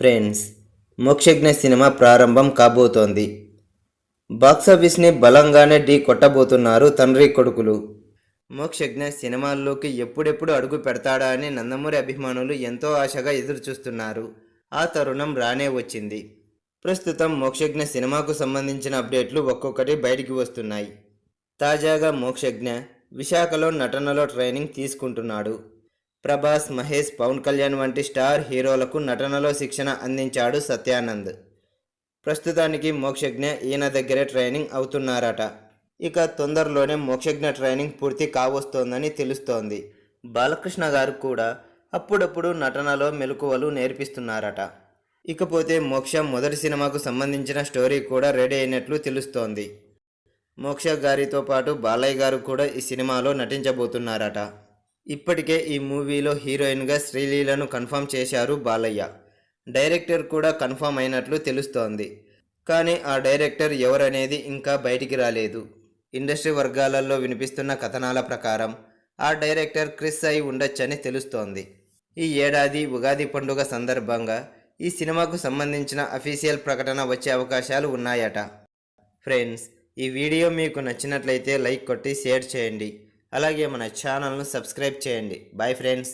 Friends Mokshagna cinema ప్రారంభం కాబోతోంది. బాక్సాఫీస్ని బలంగానే ఢీ కొట్టబోతున్నారు తండ్రి కొడుకులు. మోక్షజ్ఞ సినిమాల్లోకి ఎప్పుడెప్పుడు అడుగు పెడతాడా అని నందమూరి అభిమానులు ఎంతో ఆశగా ఎదురుచూస్తున్నారు. ఆ తరుణం రానే వచ్చింది. ప్రస్తుతం మోక్షజ్ఞ సినిమాకు సంబంధించిన అప్డేట్లు ఒక్కొక్కటి బయటికి వస్తున్నాయి. తాజాగా మోక్షజ్ఞ విశాఖలో నటనలో ట్రైనింగ్ తీసుకుంటున్నాడు. ప్రభాస్ మహేష్ పవన్ కళ్యాణ్ వంటి స్టార్ హీరోలకు నటనలో శిక్షణ అందించాడు సత్యానంద్. ప్రస్తుతానికి మోక్షజ్ఞ ఈయన దగ్గరే ట్రైనింగ్ అవుతున్నారట. ఇక తొందరలోనే మోక్షజ్ఞ ట్రైనింగ్ పూర్తి కావస్తోందని తెలుస్తోంది. బాలకృష్ణ గారు కూడా అప్పుడప్పుడు నటనలో మెలకువలు నేర్పిస్తున్నారట. ఇకపోతే మోక్ష మొదటి సినిమాకు సంబంధించిన స్టోరీ కూడా రెడీ అయినట్లు తెలుస్తోంది. మోక్ష గారితో పాటు బాలయ్య గారు కూడా ఈ సినిమాలో నటించబోతున్నారట. ఇప్పటికే ఈ మూవీలో హీరోయిన్గా శ్రీలీలను కన్ఫర్మ్ చేశారు బాలయ్య. డైరెక్టర్ కూడా కన్ఫర్మ్ అయినట్లు తెలుస్తోంది. కానీ ఆ డైరెక్టర్ ఎవరనేది ఇంకా బయటికి రాలేదు. ఇండస్ట్రీ వర్గాలలో వినిపిస్తున్న కథనాల ప్రకారం ఆ డైరెక్టర్ క్రిస్ అయి ఉండొచ్చని తెలుస్తోంది. ఈ ఏడాది ఉగాది పండుగ సందర్భంగా ఈ సినిమాకు సంబంధించిన అఫీషియల్ ప్రకటన వచ్చే అవకాశాలు ఉన్నాయట. ఫ్రెండ్స్ ఈ వీడియో మీకు నచ్చినట్లయితే లైక్ కొట్టి షేర్ చేయండి. అలాగే మన ఛానల్ను సబ్స్క్రైబ్ చేయండి. Bye friends.